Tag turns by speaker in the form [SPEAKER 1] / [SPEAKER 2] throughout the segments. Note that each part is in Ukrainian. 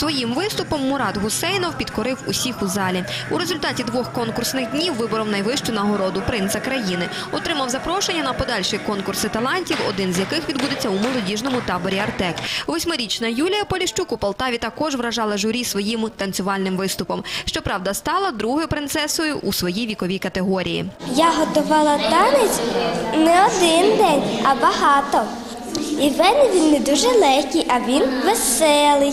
[SPEAKER 1] Своїм виступом Мурат Гусейнов підкорив усіх у залі. У результаті двох конкурсних днів виборов найвищу нагороду принца країни. Отримав запрошення на подальші конкурси талантів, один з яких відбудеться у молодіжному таборі Артек. Восьмирічна Юлія Поліщук у Полтаві також вражала журі своїм танцювальним виступом. Щоправда, стала другою принцесою у своїй віковій категорії.
[SPEAKER 2] Я готувала танець не один день, а багато. І в він не дуже легкий, а він веселий,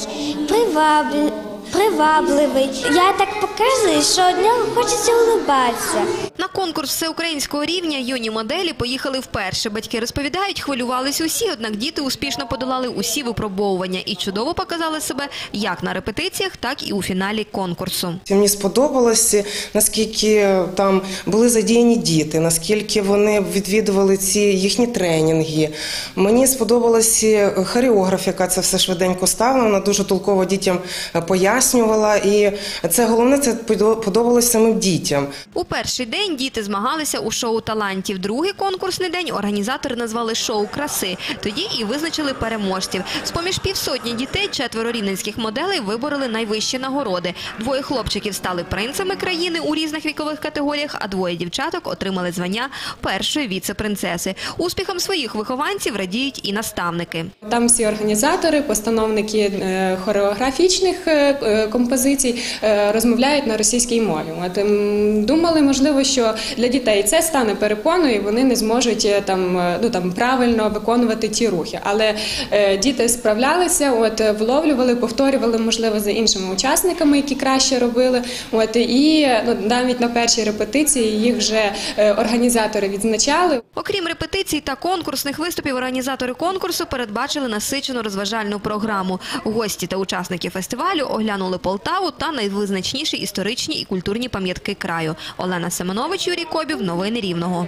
[SPEAKER 2] привабли- привабливий. Я так показую, що од нього хочеться улибатися.
[SPEAKER 1] На конкурс всеукраїнського рівня юні моделі поїхали вперше. Батьки розповідають, хвилювались усі, однак діти успішно подолали усі випробовування і чудово показали себе як на репетиціях, так і у фіналі конкурсу.
[SPEAKER 3] Мені сподобалося, наскільки там були задіяні діти, наскільки вони відвідували ці їхні тренінги. Мені сподобалася хореограф, яка це все швиденько ставила. Вона дуже толково дітям пояснювала. І це головне, це подобалося самим дітям.
[SPEAKER 1] У перший день діти змагалися у шоу талантів. Другий конкурсний день організатори назвали шоу краси. Тоді і визначили переможців. З поміж півсотні дітей четверо рівненських моделей вибороли найвищі нагороди. Двоє хлопчиків стали принцами країни у різних вікових категоріях, а двоє дівчаток отримали звання першої віце-принцеси. Успіхом своїх вихованців радіють і наставники.
[SPEAKER 4] Там всі організатори, постановники е, хореографічних е, композицій е, розмовляють на російській мові. От ем, думали, можливо, що для дітей це стане перепоною, і вони не зможуть е, там е, ну там правильно виконувати ті рухи. Але діти справлялися, от вловлювали, повторювали, можливо, за іншими учасниками, які краще робили. От і ну навіть на першій репетиції їх вже організатори відзначали.
[SPEAKER 1] Окрім репетицій та конкурсних виступів, організатори конкурсу передбачили насичену розважальну програму. Гості та учасники фестивалю оглянули Полтаву та найвизначніші історичні і культурні пам'ятки краю. Олена Семенович, Юрій Кобів. Новини Рівного.